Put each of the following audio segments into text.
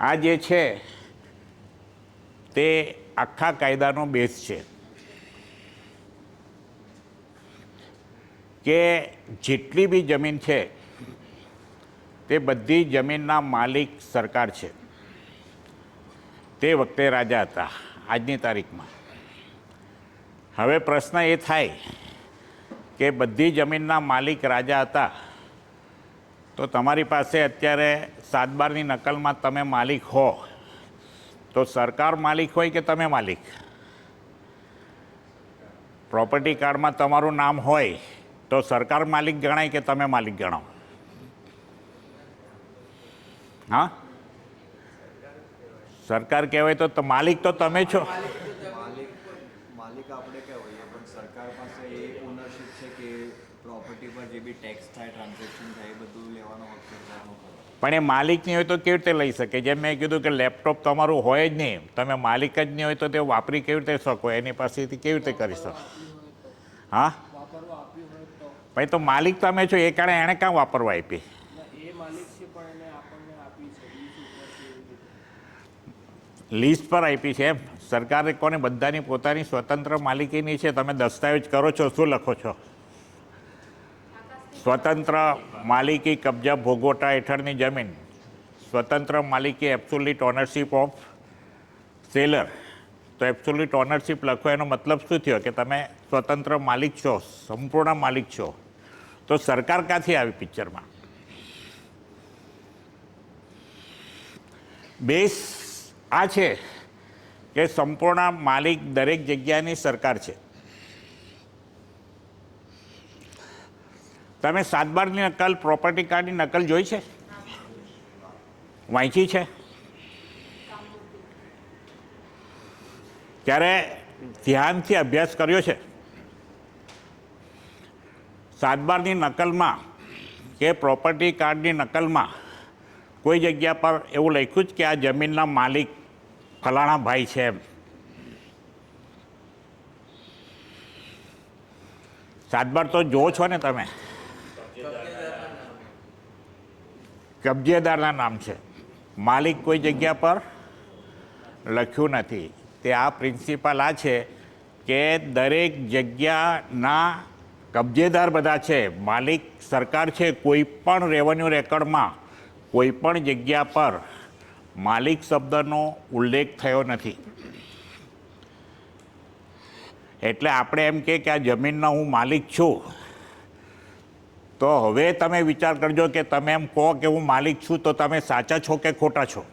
આ જે છે, તે આખા કાયદાનો બેઝ છે. કે જેટલી બી જમીન છે, તે બધી જમીનના માલિક સરકાર છે. તે વખતે રાજા હતા, આજની તારીખમાં. હવે પ્રશ્ન એ થાય કે બધી જમીનના માલિક રાજા હતા, તો તમારી પાસે અત્યારે સાત બારની નકલમાં તમે માલિક હો. તો સરકાર માલિક હોય કે તમે માલિક? પ્રોપર્ટી કાર્ડમાં તમારું નામ હોય, તો સરકાર માલિક ગણાય કે તમે માલિક ગણાવો? હા? સરકાર કહેવાય તો માલિક તો તમે છો. પ્રોપર્ટી પર જે બી ટેક્સ થાય ટ્રાન્ઝેક્શન થાય, એ બધું લેવાનો હક પણ એ માલિક નહીં હોય તો કેવી રીતે લઈ શકે? જેમ મેં કીધું કે લેપટોપ તમારું હોય જ નહીં. તમે માલિક જ નહીં હોય તો તે વાપરી કેવી રીતે શકો? એની પાસેથી કેવી રીતે કરી શકો? હા? ભાઈ, તો માલિક તમે છો, એ કારણે એણે કાં વાપરવા આપી. લીઝ પર આપી છે એમ. સરકારે કોને? બધાની પોતાની સ્વતંત્ર માલિકીની છે. તમે દસ્તાવેજ કરો છો, શું લખો છો? સ્વતંત્ર માલિકી કબજા ભોગવટા હેઠળની જમીન, સ્વતંત્ર માલિકી એબ્સોલ્યુટ ઓનરશીપ ઓફ સેલર તો એબ્સોલ્યુટ ઓનરશીપ લખો, એનો મતલબ શું થયો? કે તમે સ્વતંત્ર માલિક છો, સંપૂર્ણ માલિક છો. તો સરકાર ક્યાંથી આવી પિક્ચરમાં? બેસ આ છે કે સંપૂર્ણ માલિક દરેક જગ્યાની સરકાર છે. તમે સાતબારની નકલ પ્રોપર્ટી કાર્ડની નકલ જોઈ છે? વાંચી છે? ત્યારે ધ્યાનથી અભ્યાસ કર્યો છે. સાતબારની નકલમાં કે પ્રોપર્ટી કાર્ડની નકલમાં કોઈ જગ્યા પર એવું લખ્યું જ કે આ જમીનના માલિક ફલાણા ભાઈ છે એમ. સાતબાર તો જુઓ છો ને તમે? કબજેદારના નામ છે. માલિક કોઈ જગ્યા પર લખ્યું નથી. તે આ પ્રિન્સિપલ આ છે કે દરેક જગ્યાના કબજેદાર બધા છે. માલિક સરકાર છે કોઈ પણ રેવન્યુ રેકર્ડમાં કોઈ પણ જગ્યા પર માલિક શબ્દનો ઉલ્લેખ થયો નથી. એટલે આપણે એમ કે આ જમીનનો હું માલિક છું. તો હવે તમે વિચાર કરજો કે તમે એમ કહો કે હું માલિક છું, તો તમે સાચા છો કે ખોટા છો?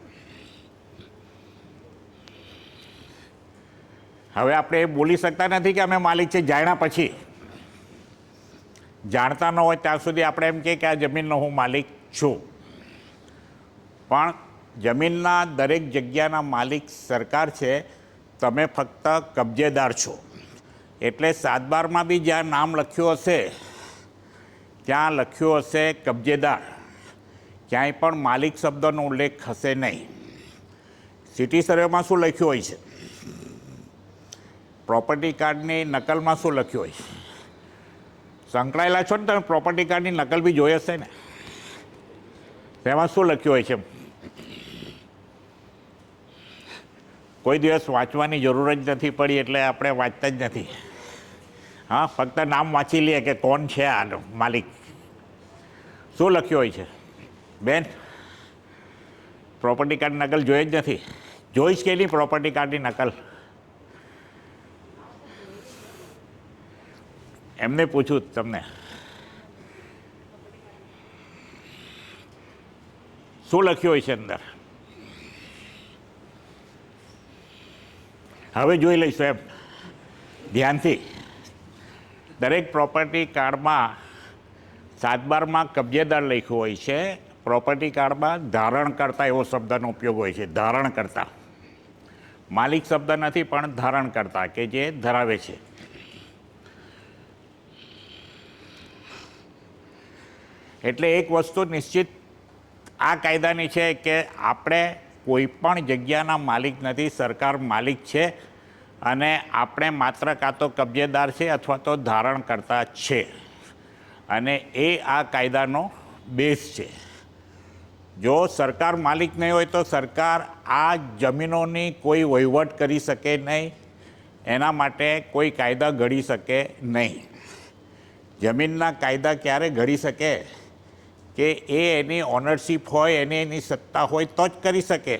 હવે આપણે એ બોલી શકતા નથી કે અમે માલિક છે જાણ્યા પછી. જાણતા ન હોય ત્યાં સુધી આપણે એમ કહીએ કે આ જમીનનો હું માલિક છું. પણ જમીનના દરેક જગ્યાના માલિક સરકાર છે, તમે ફક્ત કબજેદાર છો. એટલે સાતબારમાં બી જ્યાં નામ લખ્યું હશે ત્યાં લખ્યું હશે કબજેદાર. ક્યાંય પણ માલિક શબ્દનો ઉલ્લેખ હશે નહીં. સિટી સર્વેમાં શું લખ્યું હોય છે? પ્રોપર્ટી કાર્ડની નકલમાં શું લખ્યું હોય છે? સંકળાયેલા છો ને તમે? પ્રોપર્ટી કાર્ડની નકલ બી જોઈ હશે ને? તેમાં શું લખ્યું હોય છે? કોઈ દિવસ વાંચવાની જરૂર જ નથી પડી એટલે આપણે વાંચતા જ નથી. હા, ફક્ત નામ વાંચી લઈએ કે કોણ છે આનો માલિક. શું લખ્યું હોય છે? બેન પ્રોપર્ટી કાર્ડની નકલ જોઈ જ નથી. જોઈશ કે નહીં પ્રોપર્ટી કાર્ડની નકલ. એમને પૂછું તમને. શું લખ્યું હોય છે અંદર? હવે જોઈ લઈશું એમ. ધ્યાનથી. દરેક પ્રોપર્ટી કાર્ડમાં સાતબારમાં કબજેદાર લખ્યું હોય છે. પ્રોપર્ટી કાર્ડમાં ધારણ કરતા એવો શબ્દનો ઉપયોગ હોય છે. ધારણ કરતા. માલિક શબ્દ નથી, પણ ધારણ કરતા, કે જે ધરાવે છે. એટલે એક વસ્તુ નિશ્ચિત આ કાયદાની છે કે આપણે કોઈ પણ જગ્યાના માલિક નથી, સરકાર માલિક છે. અને આપણે માત્ર કાં તો કબજેદાર છે અથવા તો ધારણ કરતા છે. અને એ આ કાયદાનો બેઝ છે. જો સરકાર માલિક નહીં હોય તો સરકાર આ જમીનોની કોઈ વહીવટ કરી શકે નહીં. એના માટે કોઈ કાયદા ઘડી શકે નહીં. જમીનના કાયદા ક્યારે ઘડી શકે? કે એ એની ઓનરશીપ હોય, એની એની સત્તા હોય તો જ કરી શકે.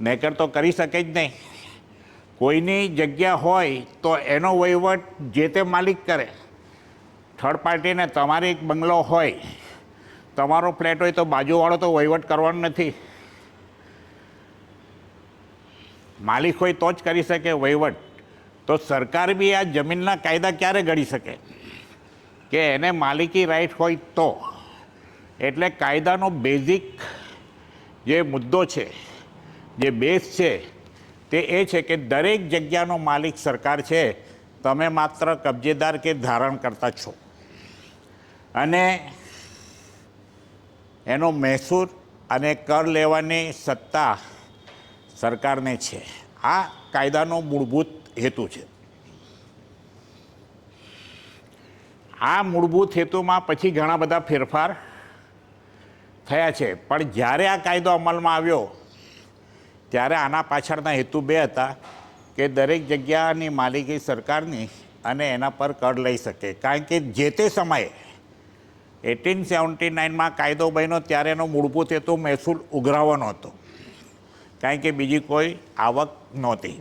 નહીકર તો કરી શકે જ નહીં. કોઈની જગ્યા હોય તો એનો વહીવટ જે તે માલિક કરે. થર્ડ પાર્ટીને તમારી એક બંગલો હોય, તમારો ફ્લેટ હોય તો બાજુવાળો તો વહીવટ કરવાનો નથી. માલિક હોય તો જ કરી શકે વહીવટ. તો સરકાર બી આ જમીનના કાયદા ક્યારે ઘડી શકે? કે એને માલિકી રાઈટ હોય તો. એટલે કાયદાનો બેઝિક જે મુદ્દો છે, જે બેઝ છે તે એ છે કે દરેક જગ્યાનો માલિક સરકાર છે, તમે માત્ર કબજેદાર કે ધારણ કરતા છો. અને એનો મહેસૂલ અને કર લેવાની સત્તા સરકારને છે. આ કાયદાનો મૂળભૂત હેતુ છે. આ મૂળભૂત હેતુમાં પછી ઘણા બધા ફેરફાર થયા છે. પણ જ્યારે આ કાયદો અમલમાં આવ્યો ત્યારે આના પાછળના હેતુ બે હતા કે દરેક જગ્યાની માલિકી સરકારની અને એના પર કર લઈ શકે. કારણ કે જે તે સમયે એટીન સેવન્ટી નાઇનમાં કાયદો બન્યો ત્યારે એનો મૂળભૂત હેતુ મહેસૂલ ઉઘરાવવાનો હતો. કારણ કે બીજી કોઈ આવક નહોતી.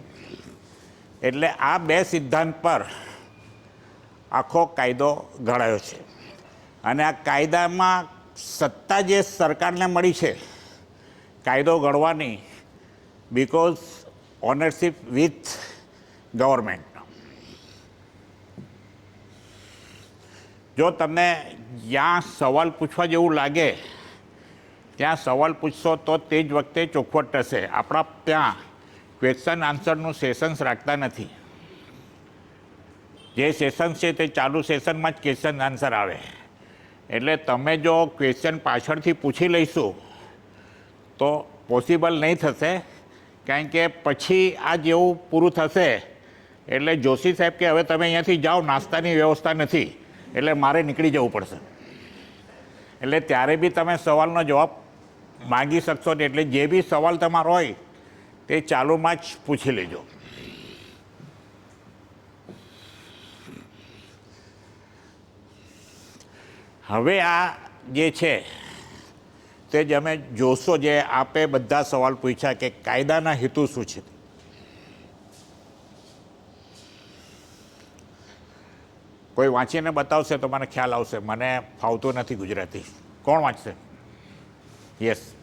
એટલે આ બે સિદ્ધાંત પર આખો કાયદો ઘડાયો છે. અને આ કાયદામાં સત્તા જે સરકારને મળી છે, કાયદો ઘડવાની બિકોઝ ઓનરશિપ વિથ ગવર્મેન્ટ જો તમને જ્યાં સવાલ પૂછવા જેવું લાગે, ત્યાં સવાલ પૂછશો તો તે જ વખતે ચોખવટ થશે. આપણા ત્યાં ક્વેશ્ચન આન્સરનું સેશન્સ રાખતા નથી. જે સેશન્સ છે તે ચાલુ સેશનમાં જ ક્વેશ્ચન આન્સર આવે. એટલે તમે જો ક્વેશ્ચન પાછળથી પૂછી લઈશું, તો પોસિબલ નહીં થશે. કારણ કે પછી આ જેવું પૂરું થશે, એટલે જોશી સાહેબ કે હવે તમે અહીંયાથી જાઓ, નાસ્તાની વ્યવસ્થા નથી, એટલે મારે નીકળી જવું પડશે. એટલે ત્યારે બી તમે સવાલનો જવાબ માગી શકશો ને, એટલે જે બી સવાલ તમારો હોય, તે ચાલુમાં જ પૂછી લેજો. હવે આ જે છે તે જ અમે જોશો જે આપે બધા સવાલ પૂછ્યા કે કાયદાના હેતુ શું છે? કોઈ વાંચીને બતાવશે તો મને ખ્યાલ આવશે. મને ફાવતું નથી ગુજરાતી. કોણ વાંચશે? યસ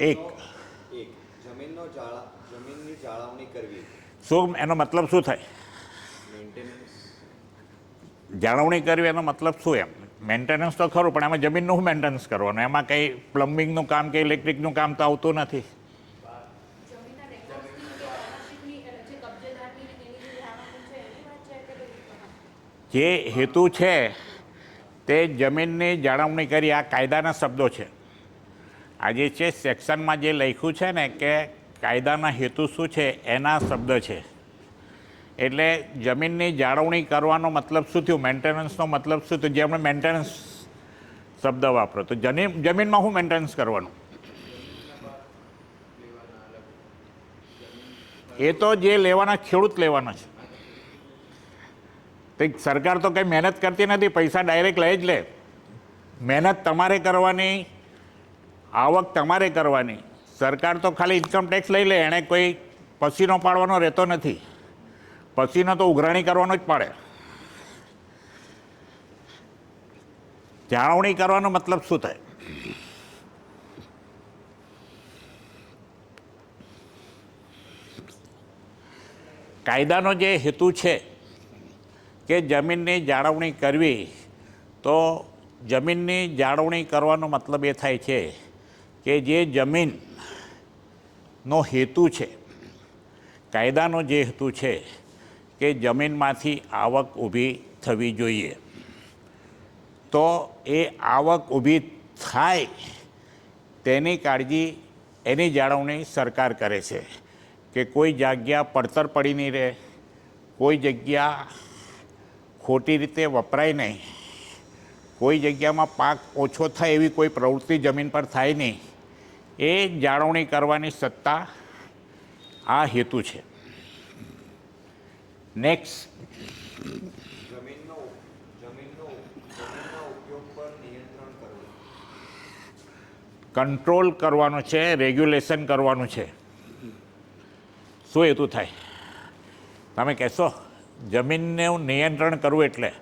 એક. જમીનનો જમીનનો જાળા જમીનની જાળવણી કરવી. શું એનો મતલબ શું થાય? જાળવણી કરવી એનો મતલબ શું એમ? મેન્ટેનન્સ તો ખરું, પણ એમાં જમીનનું શું મેન્ટેનન્સ કરવાનું? એમાં કંઈ પ્લમ્બિંગનું કામ કે ઇલેક્ટ્રિકનું કામ તો આવતું નથી? જે હેતુ છે, તે જમીનની જાળવણી કરી. આ કાયદાના શબ્દો છે. આજે છે સેક્શનમાં જે લખ્યું છે ને કે કાયદાના હેતુ શું છે, એના શબ્દ છે. એટલે જમીનની જાળવણી કરવાનો મતલબ શું થયું? મેન્ટેનન્સનો મતલબ શું થયું? જે આપણે મેન્ટેનન્સ શબ્દ વાપરો. તો જમીન, જમીનમાં શું મેન્ટેનન્સ કરવાનું? એ તો જે લેવાના ખેડૂત લેવાના છે. તો સરકાર તો કંઈ મહેનત કરતી નથી, પૈસા ડાયરેક્ટ લઈ જ લે. મહેનત તમારે કરવાની, આવક તમારે કરવાની. સરકાર તો ખાલી ઇન્કમ ટેક્સ લઈ લે, એણે કોઈ પસીનો પાડવાનો રહેતો નથી. પસીનો તો ઉઘરાણી કરવાનો જ પડે. જાળવણી કરવાનો મતલબ શું થાય? કાયદાનો જે હેતુ છે કે જમીનની જાળવણી કરવી, તો જમીનની જાળવણી કરવાનો મતલબ એ થાય છે કે જે જમીનનો હેતુ છે, કાયદાનો જે હેતુ છે કે જમીનમાંથી આવક ઊભી થવી જોઈએ. તો એ આવક ઊભી થાય તેની કાળજી એની જાળવણી સરકાર કરે છે કે કોઈ જગ્યા પડતર પડી નહીં રહે, કોઈ જગ્યા ખોટી રીતે વપરાય નહીં, કોઈ જગ્યામાં પાક ઓછો થાય એવી કોઈ પ્રવૃત્તિ જમીન પર થાય નહીં, એ જાળવણી કરવાની સત્તા આ હેતુ છે. નેક્સ્ટ જમીનનો જમીનનો જમીનના ઉપયોગ પર નિયંત્રણ કરવું. કંટ્રોલ કરવાનો છે રેગ્યુલેશન કરવાનું છે. શું હેતુ થાય? તમે કહેશો જમીનને નિયંત્રણ કરવું એટલે?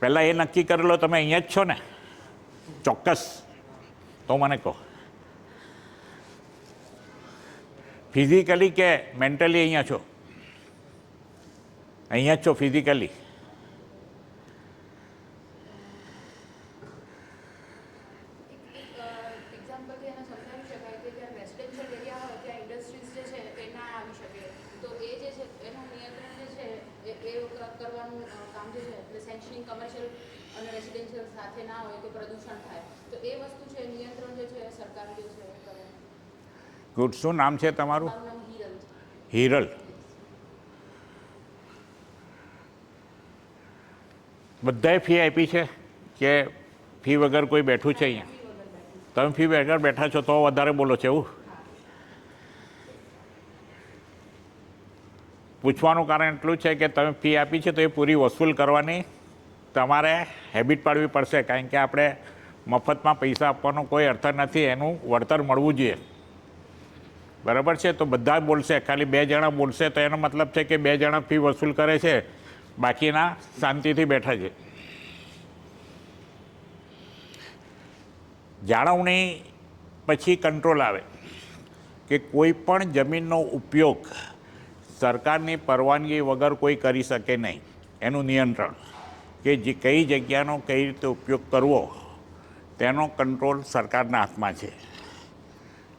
પહેલાં એ નક્કી કરેલો તમે અહીંયા જ છો ને? ચોક્કસ. તો મને કહો. ફિઝિકલી કે મેન્ટલી અહીંયા છો? અહીંયા જ છો ફિઝિકલી એક્ઝામ્પલથી એને સમજાવી શકાય કે જ્યાં રેસિડેન્શિયલ એરિયા હોય ત્યાં ઇન્ડસ્ટ્રીઝ જે છે એ ના આવી શકે તો એ જે છે એનું નિયંત્રણ જે છે એ એ ક- કરવાનું અ, કામ જે છે એટલે સેન્શનિંગ કમર્શિયલ અને રેસિડેન્શિયલ સાથે ના હોય તો પ્રદૂષણ થાય તો એ વસ્તુ છે નિયંત્રણ જે છે એ સરકાર જે છે એ કરે ગુડ શું નામ છે તમારું? હિરલ. બધાએ ફી આપી છે કે ફી વગર કોઈ બેઠું છે અહીંયા? તમે ફી વગર બેઠા છો તો વધારે બોલો છો એવું? પૂછવાનું કારણ એટલું છે કે તમે ફી આપી છે તો એ પૂરી વસૂલ કરવાની તમારે હેબિટ પાડવી પડશે કારણ કે આપણે મફતમાં પૈસા આપવાનો કોઈ અર્થ નથી, એનું વળતર મળવું જોઈએ. બરાબર છે? તો બધા બોલશે, ખાલી બે જણા બોલશે તો એનો મતલબ છે કે બે જણા ફી વસૂલ કરે છે, બાકીના શાંતિથી બેઠા છે. જાળવણી પછી કંટ્રોલ આવે કે કોઈ પણ જમીનનો ઉપયોગ સરકારની પરવાનગી વગર કોઈ કરી શકે નહીં. એનું નિયંત્રણ કે જે કઈ જગ્યાનો કઈ રીતે ઉપયોગ કરવો, તેનો કંટ્રોલ સરકારના હાથમાં છે.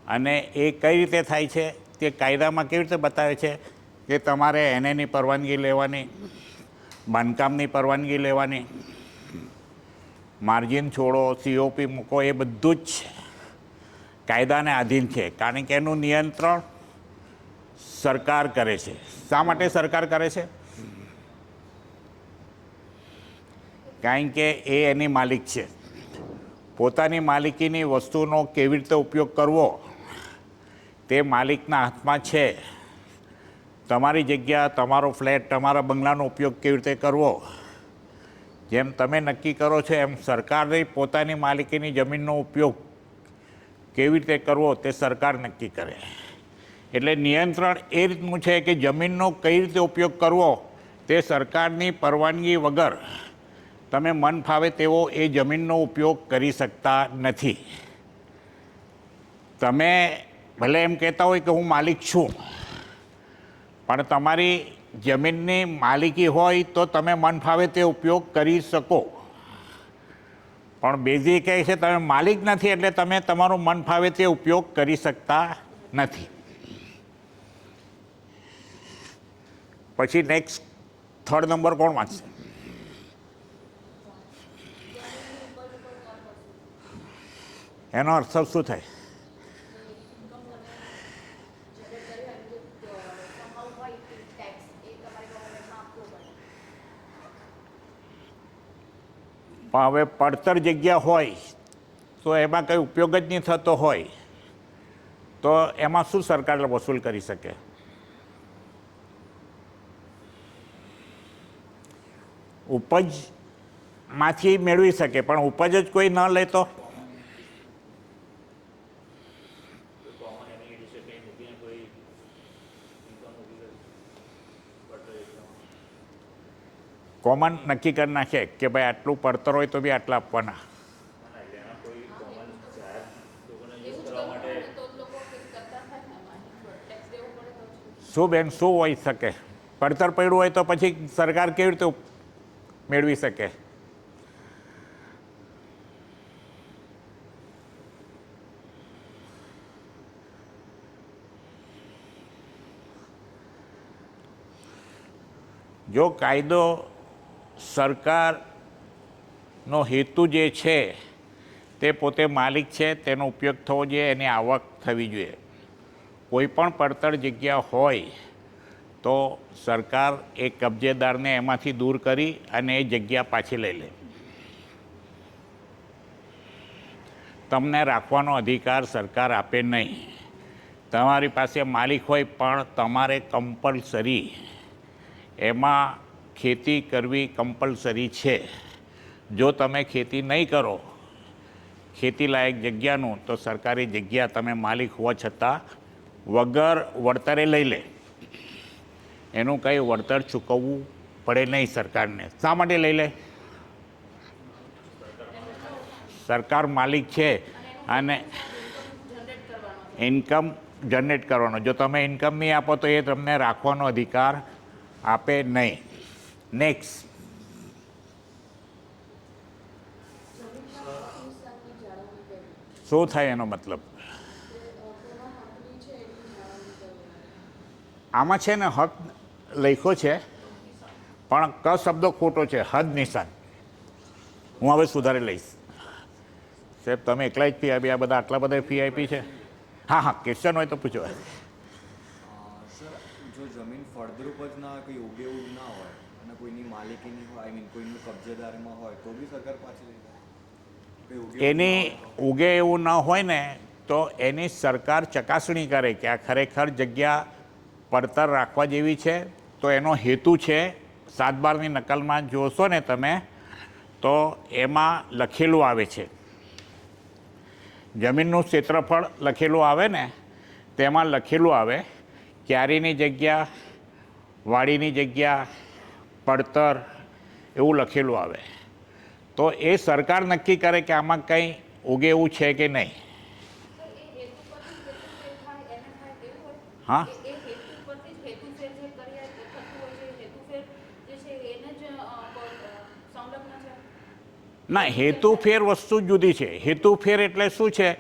અને એ કઈ રીતે થાય છે, તે કાયદામાં કેવી રીતે બતાવે છે કે તમારે એનેની પરવાનગી લેવાની, બાંધકામની પરવાનગી લેવાની, માર્જિન છોડો સીઓપી મૂકો, એ બધું જ કાયદાને આધીન છે, કારણ કે એનું નિયંત્રણ સરકાર કરે છે. શા માટે સરકાર કરે છે? કારણ કે એ એની માલિક છે. પોતાની માલિકીની વસ્તુનો કેવી રીતે ઉપયોગ કરવો તે માલિકના હાથમાં છે. તમારી જગ્યા, તમારો ફ્લેટ, તમારા બંગલાનો ઉપયોગ કેવી રીતે કરવો? જેમ તમે નક્કી કરો છો, એમ સરકારે પોતાની માલિકીની જમીનનો ઉપયોગ કેવી રીતે કરવો તે સરકાર નક્કી કરે. એટલે નિયંત્રણ એ રીતનું છે કે જમીનનો કઈ રીતે ઉપયોગ કરવો તે સરકારની પરવાનગી વગર તમે મન ફાવે તેવો એ જમીનનો ઉપયોગ કરી શકતા નથી. તમે ભલે એમ કહેતા હોય કે હું માલિક છું, પણ તમારી જમીનની માલિકી હોય તો તમે મન ફાવે તે ઉપયોગ કરી શકો. પણ બેઝી કહે છે, તમે માલિક નથી એટલે તમે તમારું મન ફાવે તે ઉપયોગ કરી શકતા નથી. પછી નેક્સ્ટ થર્ડ નંબર કોણ વાંચશે? એનો અર્થ શું થાય somehow હોય ટેક્સ એ તમારે ગવર્મેન્ટમાં આપવો પડે પણ હવે પડતર જગ્યા હોય, તો એમાં કંઈ ઉપયોગ જ નહીં થતો હોય, તો એમાં શું સરકાર વસૂલ કરી શકે? ઉપજમાંથી મેળવી શકે, પણ ઉપજ જ કોઈ ન લે તો કોમન નક્કી કરી નાખે કે ભાઈ આટલું પડતર હોય તો બી આટલા આપવાના. શું બેન, શું હોઈ શકે પડતર પડ્યું હોય તો પછી સરકાર કેવી રીતે મેળવી શકે જો કાયદો સરકારનો હેતુ જે છે, તે પોતે માલિક છે, તેનો ઉપયોગ થવો જોઈએ, એની આવક થવી જોઈએ. કોઈ પણ પડતર જગ્યા હોય, તો સરકાર એ કબજેદારને એમાંથી દૂર કરી અને એ જગ્યા પાછી લઈ લે. તમને રાખવાનો અધિકાર સરકાર આપે નહીં. તમારી પાસે માલિક હોય પણ તમારે કમ્પલસરી એમાં ખેતી કરવી કમ્પલસરી છે. જો તમે ખેતી નહીં કરો, ખેતી લાયક જગ્યાનું, તો સરકારી જગ્યા તમે માલિક હોવા છતાં વગર વળતરે લઈ લે. એનું કંઈ વળતર ચૂકવવું પડે નહીં સરકારને. શા માટે લઈ લે? સરકાર માલિક છે અને ઇન્કમ જનરેટ કરવાનો. જો તમે ઇન્કમ નહીં આપો તો એ તમને રાખવાનો અધિકાર આપે નહીં. નેક્સ્ટ શું થાય એનો મતલબ? આમાં છે ને હક લખ્યો છે, પણ ક શબ્દો ખોટો છે, હદ નિશાન. હું હવે સુધારી લઈશ. સાહેબ, તમે એકલા જ ફી આપી આ બધા આટલા બધા ફી આપી છે? હા હા ક્વેશ્ચન હોય તો પૂછો. જો જમીન ફળદ્રુપ જ ના હોય કોઈ ઉગે એવું ના હોય અને કોઈની માલિકીની હોય આઈ મીન કોઈનું કબજેદારમાં હોય તો બી સરકાર પાછી લઈ એની ઉગે એવું ન હોય ને તો એની સરકાર ચકાસણી કરે કે આ ખરેખર જગ્યા પડતર રાખવા જેવી છે તો એનો હેતુ છે સાત બારની નકલમાં જોશો ને તમે તો એમાં લખેલું આવે છે. જમીનનું ક્ષેત્રફળ લખેલું આવે ને તેમાં લખેલું આવે ક્યારીની જગ્યા વાડીની જગ્યા પડતર એવું લખેલું આવે. તો એ સરકાર નક્કી કરે કે આમાં કંઈ ઉગે એવું છે કે નહીં? હા? ના, હેતુફેર વસ્તુ જુદી છે. હેતુફેર એટલે શું છે?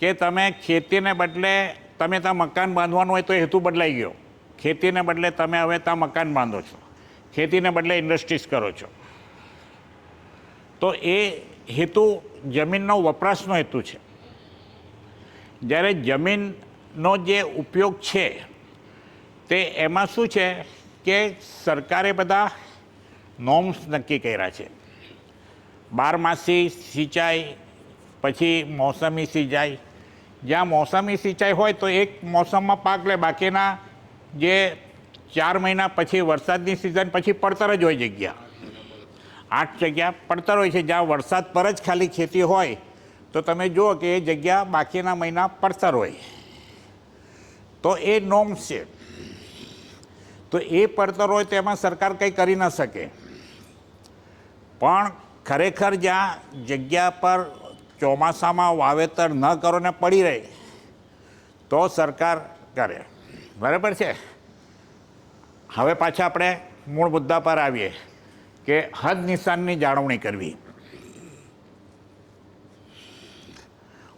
કે તમે ખેતીને બદલે તમે ત્યાં મકાન બાંધવાનું હોય તો હેતુ બદલાઈ ગયો. ખેતીને બદલે તમે હવે ત્યાં મકાન બાંધો છો. ખેતીને બદલે ઇન્ડસ્ટ્રીઝ કરો છો. તો એ હેતુ જમીનનો વપરાશનો હેતુ છે. જ્યારે જમીનનો જે ઉપયોગ છે, તે એમાં શું છે કે સરકારે બધા નોર્મ્સ નક્કી કર્યા છે. બારમાસી સિંચાઈ, પછી મોસમી સિંચાઈ. જ્યાં મોસમી સિંચાઈ હોય તો એક મોસમમાં પાક લે, બાકીના જે ચાર મહિના પછી વરસાદની સિઝન પછી પડતર જ હોય જગ્યા. આઠ જગ્યા પડતર હોય છે. જ્યાં વરસાદ પર જ ખાલી ખેતી હોય, તો તમે જુઓ કે એ જગ્યા બાકીના મહિના પડતર હોય. તો એ નોમ છે. તો એ પડતર હોય તેમાં સરકાર કંઈ કરી ન શકે. પણ ખરેખર જ્યાં જગ્યા પર ચોમાસામાં વાવેતર ન કરો ને પડી રહે, તો સરકાર કરે. બરાબર છે? હવે પાછા આપણે મૂળ મુદ્દા પર આવીએ કે હદ નિશાનની જાળવણી કરવી.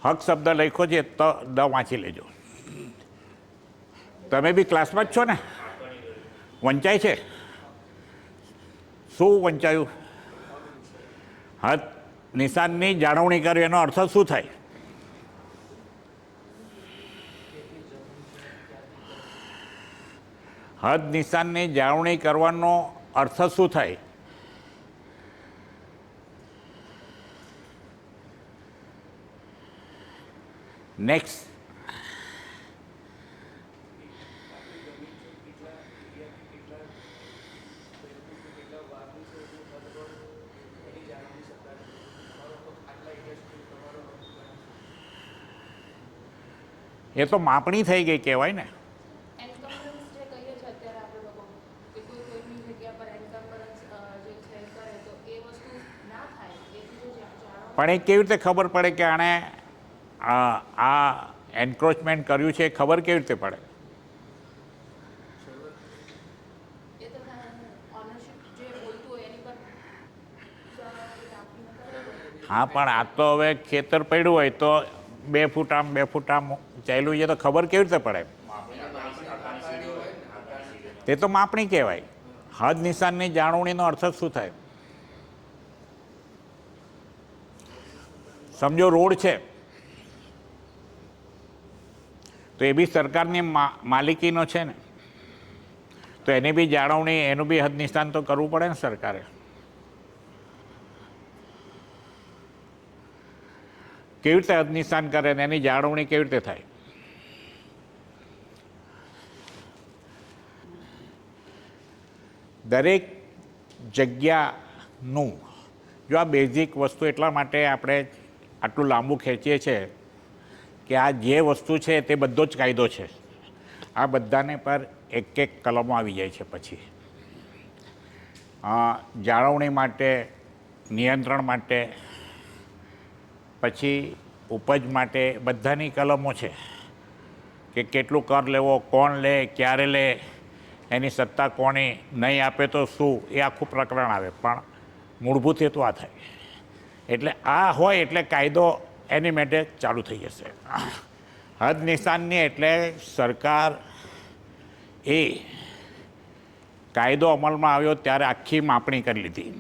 હક શબ્દ લખ્યો છે તો, દ વાંચી લેજો. તમે બી ક્લાસમાં જ છો ને? વંચાય છે? શું વંચાયું? હદ નિશાનની જાળવણી કરવી એનો અર્થ શું થાય? હદ નિશાનની જાળવણી કરવાનો અર્થ શું થાય? નેક્સ્ટ એ તો માપણી થઈ ગઈ કહેવાય ને એન્કમ્બરન્સ જે કહીએ છીએ અત્યારે આપણે લોકો કે કોઈ કોઈની જગ્યા પર એન્કમ્બરન્સ જે છે કરે તો એ વસ્તુ ના થાય એથી જો જા- જાળવણી પણ એ કેવી રીતે ખબર પડે કે આણે આ એન્ક્રોચમેન્ટ કર્યું છે એ ખબર કેવી રીતે પડે? હા પણ આ તો હવે ખેતર પડ્યું હોય તો બે ફૂટ આમ બે ફૂટ આમ ચાલ્યું છે તો ખબર કેવી રીતે પડે? તે તો માપણી કહેવાય. હદ નિશાનની જાળવણીનો અર્થ શું થાય? સમજો, રોડ છે. તો એ બી સરકારની માલિકીનો છે ને. તો એની બી જાળવણી, એનું બી હદ નિશાન તો કરવું પડે ને સરકારે. કેવી રીતે હદ નિશાન કરે ને એની જાળવણી કેવી રીતે થાય? દરેક જગ્યાનું, જો આ બેઝિક વસ્તુ એટલા માટે આપણે આટલું લાંબુ ખેંચીએ છીએ કે આ જે વસ્તુ છે તે બધો જ કાયદો છે. આ બધાને પર એક એક કલમો આવી જાય છે પછી. જાળવણી માટે, નિયંત્રણ માટે, પછી ઉપજ માટે બધાની કલમો છે કે કેટલું કર લેવો, કોણ લે, ક્યારે લે, એની સત્તા કોણે નહીં આપે તો શું, એ આખું પ્રકરણ આવે. પણ મૂળભૂત હેતુ આ થાય. એટલે આ હોય એટલે કાયદો એની માટે ચાલુ થઈ જશે. હદ નિશાનની એટલે સરકાર એ કાયદો અમલમાં આવ્યો ત્યારે આખી માપણી કરી લીધી.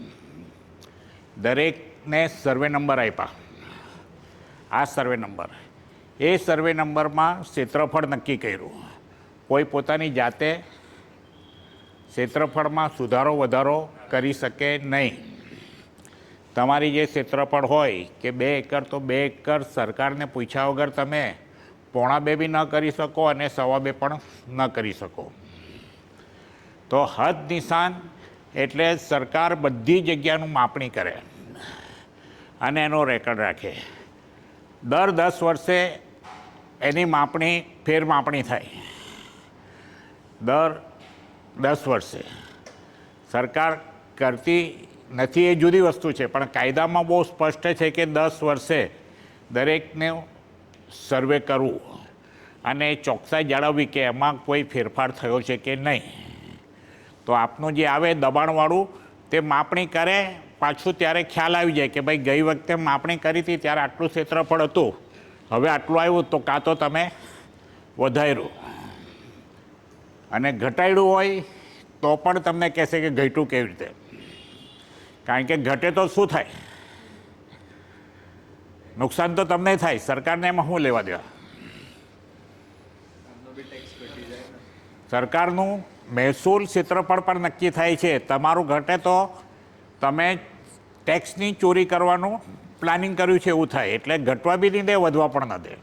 દરેકને સર્વે નંબર આપ્યા. આ સર્વે નંબર. એ સર્વે નંબરમાં ક્ષેત્રફળ નક્કી કર્યું. કોઈ પોતાની જાતે ક્ષેત્રફળમાં સુધારો, વધારો કરી શકે નહીં. તમારી જે ક્ષેત્રફળ હોય કે બે એકર, તો બે એકર સરકારને પૂછ્યા વગર તમે પોણા બે બી ન કરી શકો અને સવા બે પણ ન કરી શકો. તો હદ નિશાન એટલે સરકાર બધી જગ્યાનું માપણી કરે અને એનો રેકર્ડ રાખે. દર દસ વર્ષે એની માપણી ફેર માપણી થાય. દર દસ વર્ષે. સરકાર કરતી નથી, એ જુદી વસ્તુ છે, પણ કાયદામાં બહુ સ્પષ્ટ છે કે દસ વર્ષે દરેકને સર્વે કરવું અને ચોકસાઈ જાળવવી કે એમાં કોઈ ફેરફાર થયો છે કે નહીં. તો આપનું જે આવે દબાણવાળું, તે માપણી કરે, પાછું ત્યારે ખ્યાલ આવી જાય કે ભાઈ ગઈ વખતે માપણી કરી હતી, ત્યારે આટલું ક્ષેત્રફળ હતું. હવે આટલું આવ્યું તો કાં તો તમે વધાર્યું. અને ઘટાડ્યું હોય તો પણ તમને કહેશે કે ઘટ્યું કેવી રીતે. કારણ કે ઘટે તો શું થાય? નુકસાન તો તમને થાય, સરકારને એમાં શું લેવા દેવા? સરકારનું મહેસૂલ ક્ષેત્રફળ પર નક્કી થાય છે. તમારું ઘટે તો તમે ટેક્સની ચોરી કરવાનું પ્લાનિંગ કર્યું છે એવું થાય. એટલે ઘટવા બી નહીં દે, વધવા પણ ન દે.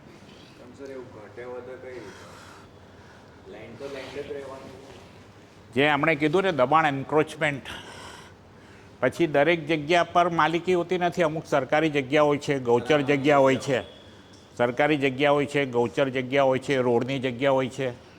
જે એમણે કીધું ને દબાણ એન્ક્રોચમેન્ટ પછી દરેક જગ્યા પર માલિકી હોતી નથી. અમુક સરકારી જગ્યા હોય છે, ગૌચર જગ્યા હોય છે. સરકારી જગ્યા હોય છે, ગૌચર જગ્યા હોય છે, રોડની જગ્યા હોય છે.